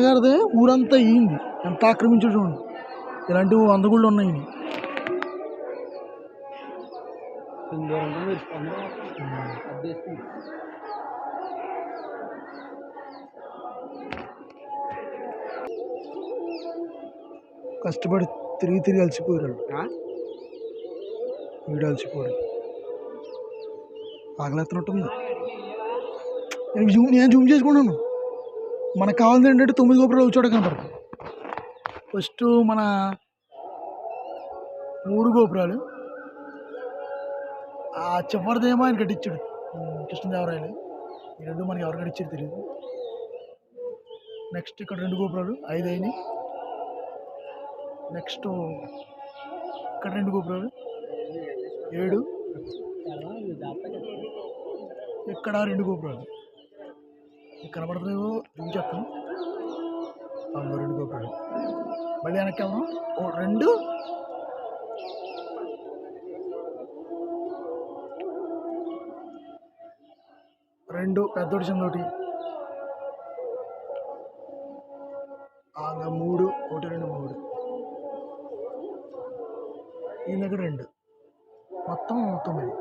నాన్నగారిదే ఊరంతా అయ్యింది ఎంత ఆక్రమించాడు చూడండి. ఇలాంటివి వంద గుళ్ళు ఉన్నాయి కష్టపడి తిరిగి తిరిగి అలసిపోయారు. వీడు అలసిపోయాడు. ఆగలేస్తున్నట్టుంది నేను జూమ్ నేను జూమ్ చేసుకున్నాను. మనకు కావాల్సింది ఏంటంటే తొమ్మిది గోపురాలు వచ్చాడు కనపడతాయి. ఫస్ట్ మన మూడు గోపురాలు. ఆ చివరిదేమో ఆయన కట్టించాడు. కృష్ణదేవరాయలు. ఈ రెండు మనకి ఎవరు కట్టించారు తెలియదు నెక్స్ట్ ఇక్కడ రెండు గోపురాలు ఐదు అయినాయి. నెక్స్ట్ ఇక్కడ రెండు గోపురాలు ఏడు. ఇక్కడ రెండు గోపురాలు. మీకు కనబడతాయో జూమ్ చెప్తాను. అందులో రెండు గోపురాలు మళ్ళీ వెనక్కి వెళ్దాం. ఓ రెండు? రెండు పెద్దోటి చిన్నోటి మూడు ఒకటి రెండు మూడు. ఈ దగ్గర రెండు. మొత్తం తొమ్మిది.